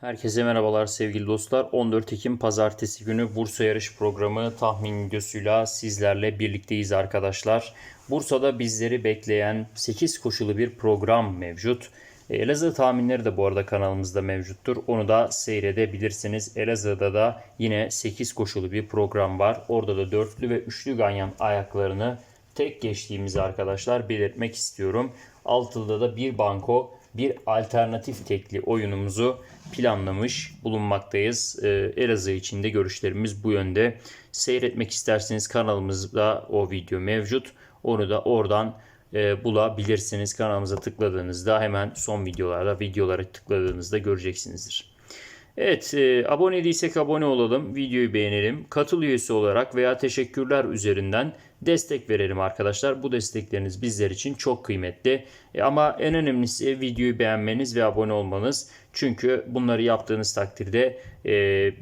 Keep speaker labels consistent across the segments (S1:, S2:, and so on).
S1: Herkese merhabalar sevgili dostlar. 14 Ekim Pazartesi günü Bursa yarış programı tahmin videosuyla sizlerle birlikteyiz arkadaşlar. Bursa'da bizleri bekleyen 8 koşulu bir program mevcut. Elazığ tahminleri de bu arada kanalımızda mevcuttur. Onu da seyredebilirsiniz. Elazığ'da da yine 8 koşulu bir program var. Orada da dörtlü ve üçlü ganyan ayaklarını tek geçtiğimizi arkadaşlar belirtmek istiyorum. Altılı'da da bir banko bir alternatif tekli oyunumuzu planlamış bulunmaktayız. Ee, Elazığ için de görüşlerimiz bu yönde. Seyretmek isterseniz kanalımızda o video mevcut. Onu da oradan e, bulabilirsiniz. Kanalımıza tıkladığınızda hemen son videolarda videolara tıkladığınızda göreceksinizdir. Evet, e, abone değilsek abone olalım, videoyu beğenelim. Katıl üyesi olarak veya teşekkürler üzerinden destek verelim arkadaşlar. Bu destekleriniz bizler için çok kıymetli. E, ama en önemlisi videoyu beğenmeniz ve abone olmanız. Çünkü bunları yaptığınız takdirde e,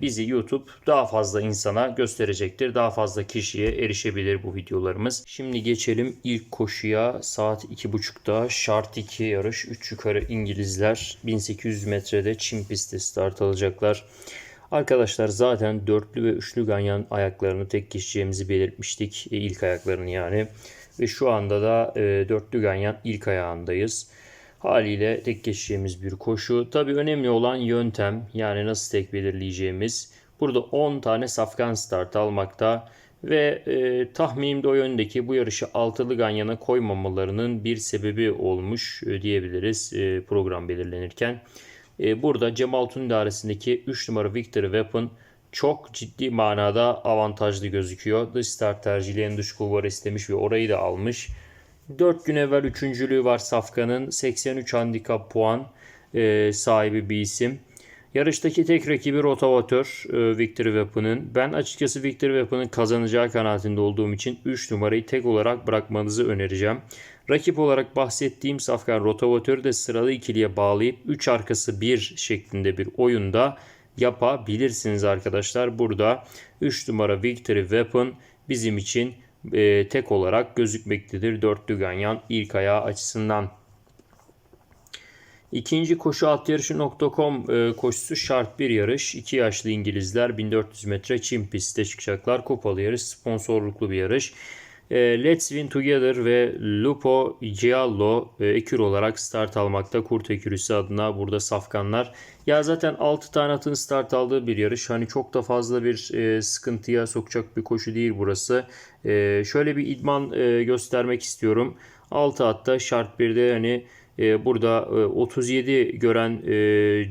S1: bizi YouTube daha fazla insana gösterecektir. Daha fazla kişiye erişebilir bu videolarımız. Şimdi geçelim ilk koşuya. Saat 2.30'da şart 2 yarış 3 yukarı İngilizler 1800 metrede çim pistte start alacaklar. Arkadaşlar zaten dörtlü ve üçlü ganyan ayaklarını tek geçeceğimizi belirtmiştik. E, ilk ayaklarını yani. Ve şu anda da e, dörtlü ganyan ilk ayağındayız. Haliyle tek geçeceğimiz bir koşu. Tabi önemli olan yöntem yani nasıl tek belirleyeceğimiz. Burada 10 tane safkan start almakta. Ve e, tahminimde o yöndeki bu yarışı altılı ganyana koymamalarının bir sebebi olmuş e, diyebiliriz e, program belirlenirken. E, burada Cemal Tun idaresindeki 3 numara Victory Weapon çok ciddi manada avantajlı gözüküyor. Dış start tercihleyen dış kulvarı istemiş ve orayı da almış. 4 gün evvel üçüncülüğü var Safkan'ın. 83 handikap puan e, sahibi bir isim. Yarıştaki tek rakibi rotavatör e, Victory Weapon'ın. Ben açıkçası Victory Weapon'ın kazanacağı kanaatinde olduğum için 3 numarayı tek olarak bırakmanızı önereceğim. Rakip olarak bahsettiğim Safkan rotavatörü de sıralı ikiliye bağlayıp 3 arkası 1 şeklinde bir oyunda yapabilirsiniz arkadaşlar. Burada 3 numara Victory Weapon bizim için e, tek olarak gözükmektedir. Dörtlü ganyan ilk ayağı açısından. İkinci koşu atyarışı.com e, koşusu şart bir yarış. 2 yaşlı İngilizler 1400 metre çim pistte çıkacaklar. Kupalı yarış, sponsorluklu bir yarış. E, Let's Win Together ve Lupo Giallo e, ekür olarak start almakta. Kurt ekürüsü adına burada safkanlar. Ya zaten 6 tane atın start aldığı bir yarış. Hani çok da fazla bir e, sıkıntıya sokacak bir koşu değil burası. Şöyle bir idman göstermek istiyorum. 6 atta şart 1'de hani burada e, 37 gören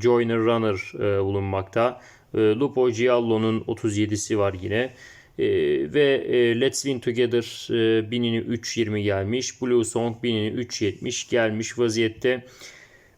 S1: Joiner Runner bulunmakta. Lupo Giallo'nun 37'si var yine. E, ve e, Let's Win Together e, 1000'ini 3.20 gelmiş. Blue Song 1000'ini 3.70 gelmiş vaziyette.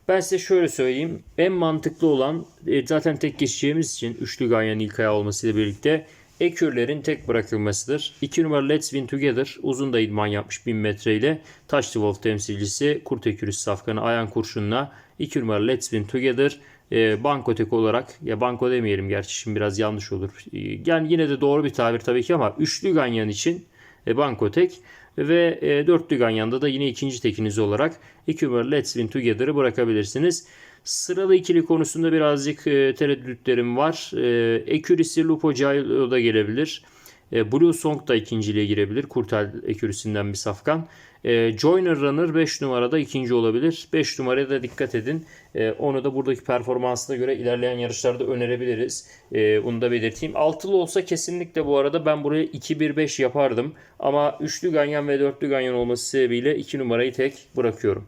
S1: Ben size şöyle söyleyeyim. En mantıklı olan e, zaten tek geçeceğimiz için üçlü ganyan ilk ayağı olmasıyla birlikte ekürlerin tek bırakılmasıdır. 2 numara Let's Win Together uzun da idman yapmış 1000 metre ile Taşlı Wolf temsilcisi Kurt Ekürüsü Safkan'ı Ayan Kurşun'la 2 numara Let's Win Together e, banko tek olarak ya banko demeyelim gerçi şimdi biraz yanlış olur. E, yani yine de doğru bir tabir tabii ki ama üçlü ganyan için e, banko tek ve e, dörtlü ganyanda da yine ikinci tekiniz olarak 2 numara Let's Win Together'ı bırakabilirsiniz. Sıralı ikili konusunda birazcık e, tereddütlerim var. E, Ekürisi Lupo Giallo da gelebilir. E, Blue Song da ikinciliğe girebilir. Kurtel ekürisinden bir safkan. E, Joiner Runner 5 numarada ikinci olabilir. 5 numaraya da dikkat edin. E, onu da buradaki performansına göre ilerleyen yarışlarda önerebiliriz. E, bunu da belirteyim. Altılı olsa kesinlikle bu arada ben buraya 2-1-5 yapardım. Ama üçlü ganyan ve dörtlü ganyan olması sebebiyle 2 numarayı tek bırakıyorum.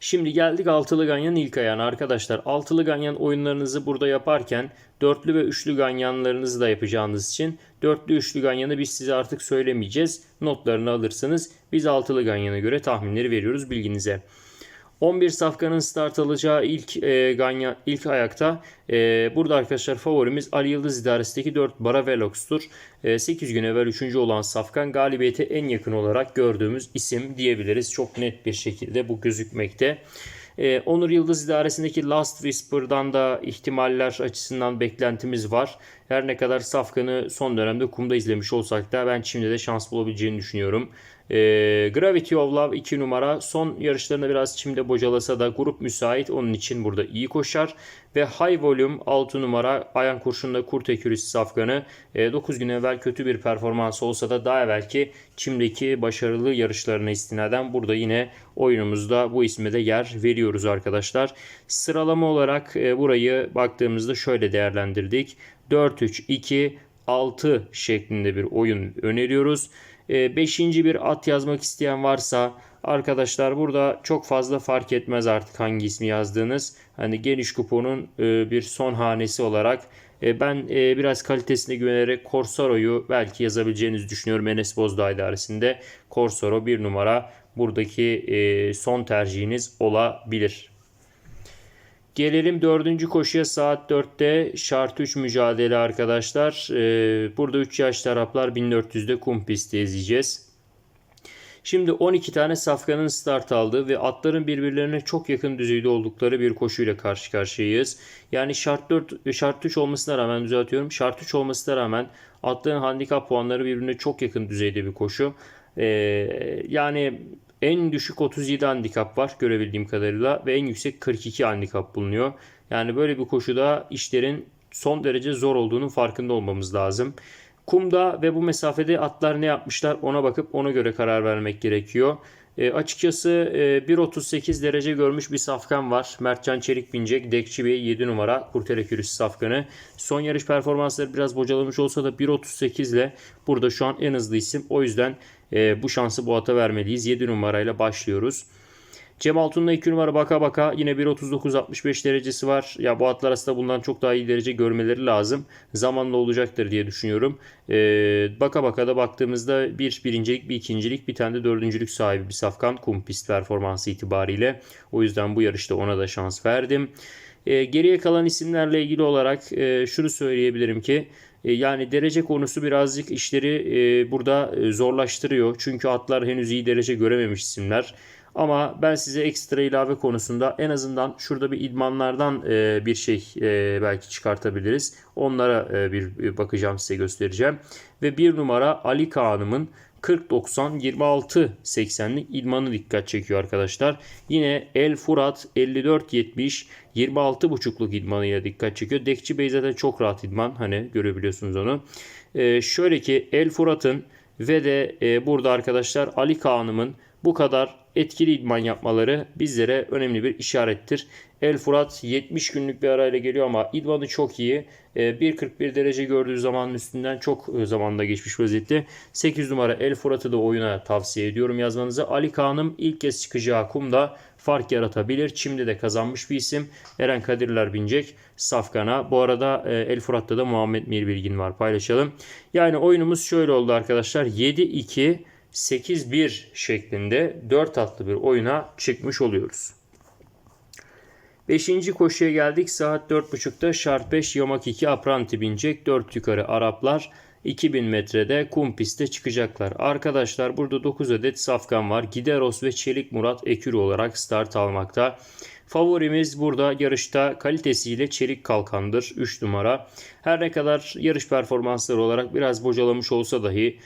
S1: Şimdi geldik altılı ganyan ilk ayağına arkadaşlar. Altılı ganyan oyunlarınızı burada yaparken dörtlü ve üçlü ganyanlarınızı da yapacağınız için dörtlü üçlü ganyanı biz size artık söylemeyeceğiz. Notlarını alırsınız. Biz altılı ganyana göre tahminleri veriyoruz bilginize. 11 safkanın start alacağı ilk e, ganyan ilk ayakta e, burada arkadaşlar favorimiz Ali Yıldız idaresindeki 4 Bara Velox'tur. E, 8 gün evvel 3. olan safkan galibiyete en yakın olarak gördüğümüz isim diyebiliriz. Çok net bir şekilde bu gözükmekte. E, Onur Yıldız idaresindeki Last Whisper'dan da ihtimaller açısından beklentimiz var. Her ne kadar Safkan'ı son dönemde kumda izlemiş olsak da ben şimdi de şans bulabileceğini düşünüyorum. E, Gravity of Love 2 numara son yarışlarında biraz çimde bocalasa da grup müsait onun için burada iyi koşar. Ve High Volume 6 numara Ayan Kurşun'da Kurt Ekürisi Safkan'ı e, 9 gün evvel kötü bir performans olsa da daha evvelki çimdeki başarılı yarışlarına istinaden burada yine oyunumuzda bu isme de yer veriyoruz arkadaşlar. Sıralama olarak e, burayı baktığımızda şöyle değerlendirdik. 4-3-2 6 şeklinde bir oyun öneriyoruz. 5. bir at yazmak isteyen varsa arkadaşlar burada çok fazla fark etmez artık hangi ismi yazdığınız. Hani geniş kuponun e, bir son hanesi olarak e, ben e, biraz kalitesine güvenerek Corsaro'yu belki yazabileceğinizi düşünüyorum Enes Bozdağ idaresinde. Corsaro bir numara buradaki son tercihiniz olabilir. Gelelim dördüncü koşuya saat 4'te şart 3 mücadele arkadaşlar. Ee, burada 3 yaş taraflar 1400'de kum pisti izleyeceğiz. Şimdi 12 tane safkanın start aldığı ve atların birbirlerine çok yakın düzeyde oldukları bir koşuyla karşı karşıyayız. Yani şart 4 şart 3 olmasına rağmen düzeltiyorum. Şart 3 olmasına rağmen atların handikap puanları birbirine çok yakın düzeyde bir koşu. Ee, yani en düşük 37 handikap var görebildiğim kadarıyla ve en yüksek 42 handikap bulunuyor. Yani böyle bir koşuda işlerin son derece zor olduğunu farkında olmamız lazım. Kumda ve bu mesafede atlar ne yapmışlar ona bakıp ona göre karar vermek gerekiyor. E, açıkçası e, 1.38 derece görmüş bir safkan var. Mertcan Çelik binecek. Dekçi Bey 7 numara Kurtere Kürüsü safkanı. Son yarış performansları biraz bocalamış olsa da 1.38 ile burada şu an en hızlı isim. O yüzden e, bu şansı bu ata vermeliyiz. 7 numarayla başlıyoruz. Cem Altun'la 2 numara baka baka yine 1.39-65 derecesi var. Ya bu atlar aslında bundan çok daha iyi derece görmeleri lazım. Zamanla olacaktır diye düşünüyorum. Ee, baka baka da baktığımızda bir birincilik, bir ikincilik, bir tane de dördüncülük sahibi bir safkan kum pist performansı itibariyle. O yüzden bu yarışta ona da şans verdim. Ee, geriye kalan isimlerle ilgili olarak e, şunu söyleyebilirim ki yani derece konusu birazcık işleri e, burada e, zorlaştırıyor. Çünkü atlar henüz iyi derece görememiş isimler. Ama ben size ekstra ilave konusunda en azından şurada bir idmanlardan bir şey belki çıkartabiliriz. Onlara bir bakacağım size göstereceğim. Ve bir numara Ali Kağan'ımın 40-90 26-80'lik idmanı dikkat çekiyor arkadaşlar. Yine El Furat 54-70 26.5'luk idmanıyla dikkat çekiyor. Dekçi Bey zaten çok rahat idman. Hani görebiliyorsunuz onu. Ee, şöyle ki El Furat'ın ve de e, burada arkadaşlar Ali Kağan'ımın bu kadar etkili idman yapmaları bizlere önemli bir işarettir. El Furat 70 günlük bir arayla geliyor ama idmanı çok iyi. 1.41 ee, derece gördüğü zamanın üstünden çok e, zamanda geçmiş vaziyette. 8 numara El Furat'ı da oyuna tavsiye ediyorum yazmanızı. Ali Kağan'ım ilk kez çıkacağı kumda fark yaratabilir. Çim'de de kazanmış bir isim. Eren Kadirler binecek Safkan'a. Bu arada e, El Furat'ta da Muhammed Mir Bilgin var paylaşalım. Yani oyunumuz şöyle oldu arkadaşlar. 7-2 8-1 şeklinde 4 atlı bir oyuna çıkmış oluyoruz. 5. koşuya geldik. Saat 4.30'da Şart 5 Yamak 2 Apranti binecek. 4 yukarı Araplar 2000 metrede kum piste çıkacaklar. Arkadaşlar burada 9 adet safkan var. Gideros ve Çelik Murat Ekür olarak start almakta. Favorimiz burada yarışta kalitesiyle çelik kalkandır 3 numara. Her ne kadar yarış performansları olarak biraz bocalamış olsa dahi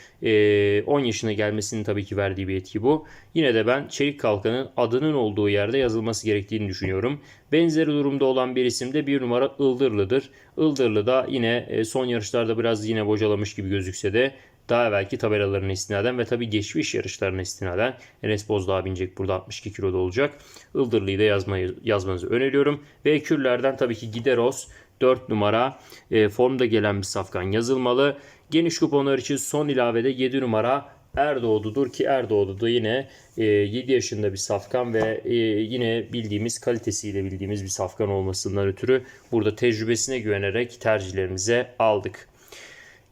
S1: 10 yaşına gelmesinin tabii ki verdiği bir etki bu. Yine de ben çelik kalkanın adının olduğu yerde yazılması gerektiğini düşünüyorum. Benzeri durumda olan bir isim de bir numara Ildırlı'dır. Ildırlı da yine son yarışlarda biraz yine bocalamış gibi gözükse de daha evvelki tabelalarına istinaden ve tabi geçmiş yarışlarına istinaden Enes Bozdağ binecek burada 62 kiloda olacak. Ildırlı'yı da yazmayı, yazmanızı öneriyorum. Ve kürlerden tabii ki Gideros 4 numara e, formda gelen bir safkan yazılmalı. Geniş kuponlar için son ilavede 7 numara Erdoğdu'dur ki Erdoğdu da yine e, 7 yaşında bir safkan ve e, yine bildiğimiz kalitesiyle bildiğimiz bir safkan olmasından ötürü burada tecrübesine güvenerek tercihlerimize aldık.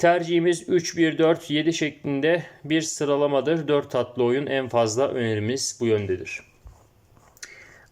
S1: Tercihimiz 3-1-4-7 şeklinde bir sıralamadır. 4 tatlı oyun en fazla önerimiz bu yöndedir.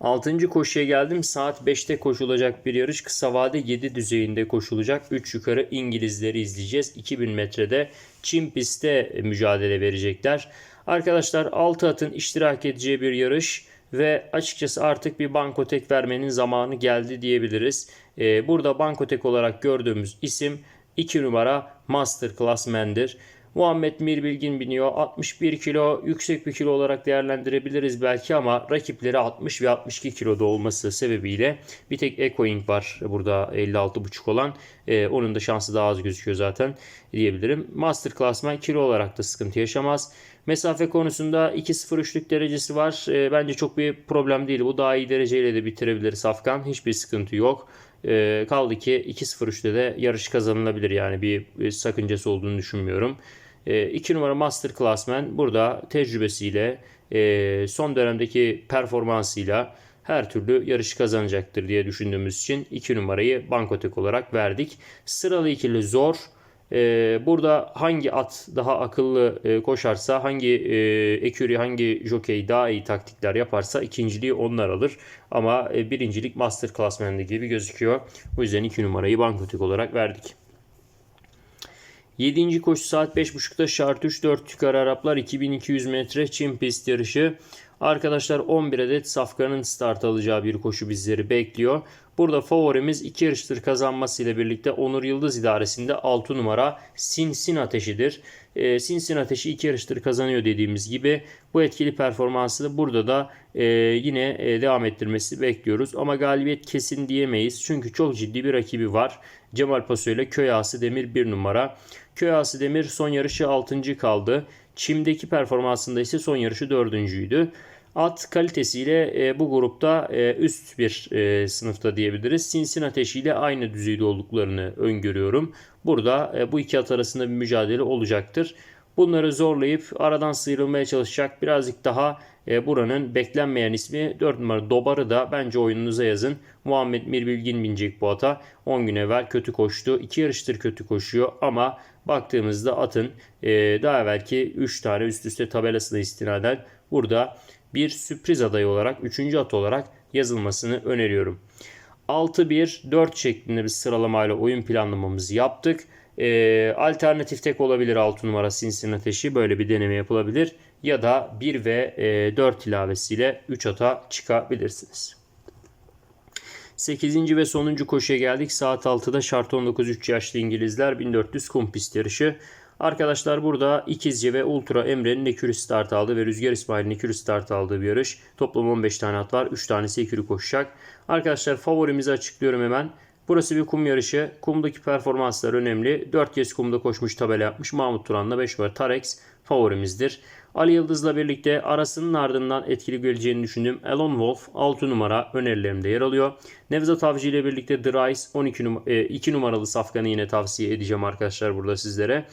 S1: 6. koşuya geldim. Saat 5'te koşulacak bir yarış. Kısa vade 7 düzeyinde koşulacak. 3 yukarı İngilizleri izleyeceğiz. 2000 metrede Çin pistte mücadele verecekler. Arkadaşlar 6 atın iştirak edeceği bir yarış ve açıkçası artık bir bankotek vermenin zamanı geldi diyebiliriz. Ee, burada bankotek olarak gördüğümüz isim 2 numara Master Classman'dir. Muhammed Mir Bilgin biniyor. 61 kilo yüksek bir kilo olarak değerlendirebiliriz belki ama rakipleri 60 ve 62 kiloda olması sebebiyle bir tek Ecoing var burada 56,5 olan. Ee, onun da şansı daha az gözüküyor zaten diyebilirim. Master Classman kilo olarak da sıkıntı yaşamaz. Mesafe konusunda 2.03'lük derecesi var. Ee, bence çok bir problem değil. Bu daha iyi dereceyle de bitirebilir Safkan. Hiçbir sıkıntı yok. Ee, kaldı ki 2.03'te de yarış kazanılabilir. Yani bir, bir sakıncası olduğunu düşünmüyorum. 2 numara Master Classman burada tecrübesiyle e, son dönemdeki performansıyla her türlü yarışı kazanacaktır diye düşündüğümüz için 2 numarayı Bankotek olarak verdik. Sıralı ikili zor. Ee, burada hangi at daha akıllı e, koşarsa, hangi e, ekürü, hangi jokey daha iyi taktikler yaparsa ikinciliği onlar alır. Ama e, birincilik Master Classman'de gibi gözüküyor. O yüzden 2 numarayı Bankotek olarak verdik. 7. koşu saat 5.30'da şart 3 4 tükar Araplar 2200 metre çim pist yarışı. Arkadaşlar 11 adet Safkan'ın start alacağı bir koşu bizleri bekliyor. Burada favorimiz 2 yarıştır kazanmasıyla birlikte Onur Yıldız idaresinde 6 numara Sinsin Ateşi'dir. E, Sinsin Ateşi 2 yarıştır kazanıyor dediğimiz gibi bu etkili performansını burada da e, yine e, devam ettirmesi bekliyoruz. Ama galibiyet kesin diyemeyiz. Çünkü çok ciddi bir rakibi var. Cemal Paso ile Köy Ağası Demir 1 numara. Köy Ağası Demir son yarışı 6. kaldı. Çim'deki performansında ise son yarışı 4.'üydü. At kalitesiyle e, bu grupta e, üst bir e, sınıfta diyebiliriz. Sinsin Ateşi ile aynı düzeyde olduklarını öngörüyorum. Burada e, bu iki at arasında bir mücadele olacaktır. Bunları zorlayıp aradan sıyrılmaya çalışacak birazcık daha e, buranın beklenmeyen ismi 4 numara Dobar'ı da bence oyununuza yazın. Muhammed Mirbilgin binecek bu ata. 10 gün evvel kötü koştu. 2 yarıştır kötü koşuyor ama baktığımızda atın e, daha evvelki 3 tane üst üste tabelasına istinaden burada bir sürpriz adayı olarak 3. at olarak yazılmasını öneriyorum. 6-1-4 şeklinde bir sıralamayla oyun planlamamızı yaptık. Ee, alternatif tek olabilir 6 numara Sinsin Ateşi. Böyle bir deneme yapılabilir. Ya da 1 ve e, 4 ilavesiyle 3 ata çıkabilirsiniz. 8. ve sonuncu koşuya geldik. Saat 6'da şart 19 3 yaşlı İngilizler 1400 kum pist yarışı. Arkadaşlar burada İkizce ve Ultra Emre'nin ekürü start aldı ve Rüzgar İsmail'in ekürü start aldığı bir yarış. Toplam 15 tane at var. 3 tanesi ekürü koşacak. Arkadaşlar favorimizi açıklıyorum hemen. Burası bir kum yarışı. Kumdaki performanslar önemli. 4 kez kumda koşmuş tabela yapmış. Mahmut Turan'la 5 var. Tarex favorimizdir. Ali Yıldız'la birlikte arasının ardından etkili geleceğini düşündüğüm Elon Wolf 6 numara önerilerimde yer alıyor. Nevzat Avcı ile birlikte The Rice 12 num- 2 numaralı safkanı yine tavsiye edeceğim arkadaşlar burada sizlere.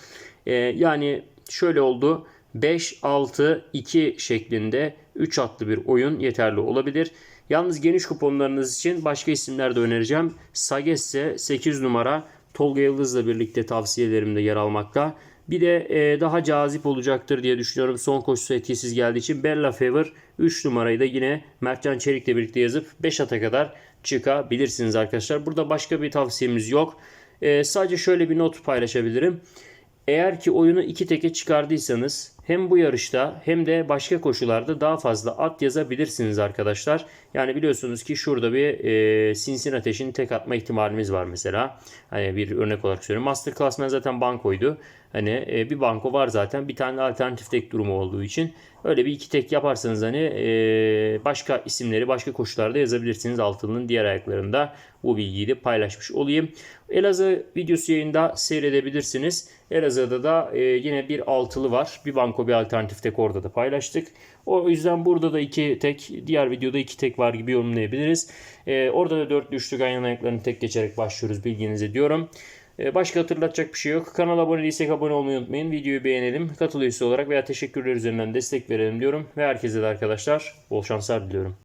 S1: E, yani şöyle oldu. 5-6-2 şeklinde 3 atlı bir oyun yeterli olabilir. Yalnız geniş kuponlarınız için başka isimler de önereceğim. Sagesse 8 numara Tolga Yıldız'la birlikte tavsiyelerimde yer almakta. Bir de e, daha cazip olacaktır diye düşünüyorum. Son koşusu etkisiz geldiği için Bella Favor 3 numarayı da yine Mertcan Çelik'le birlikte yazıp 5 ata kadar çıkabilirsiniz arkadaşlar. Burada başka bir tavsiyemiz yok. E, sadece şöyle bir not paylaşabilirim. Eğer ki oyunu iki teke çıkardıysanız hem bu yarışta hem de başka koşularda daha fazla at yazabilirsiniz arkadaşlar. Yani biliyorsunuz ki şurada bir e, Sinsin Ateş'in tek atma ihtimalimiz var mesela. Hani bir örnek olarak söylüyorum. Master Classman zaten bankoydu. Hani e, bir banko var zaten. Bir tane alternatif tek durumu olduğu için öyle bir iki tek yaparsanız hani e, başka isimleri başka koşularda yazabilirsiniz altının diğer ayaklarında. Bu bilgiyi de paylaşmış olayım. Elazığ videosu yayında seyredebilirsiniz. Elazığ'da da e, yine bir altılı var. Bir banko bir alternatif tek orada da paylaştık. O yüzden burada da iki tek, diğer videoda iki tek var gibi yorumlayabiliriz. E, orada da dörtlü üçlü ganyan ayaklarını tek geçerek başlıyoruz bilginize diyorum. E, başka hatırlatacak bir şey yok. Kanala abone değilsek abone olmayı unutmayın. Videoyu beğenelim. Katıl olarak veya teşekkürler üzerinden destek verelim diyorum. Ve herkese de arkadaşlar bol şanslar diliyorum.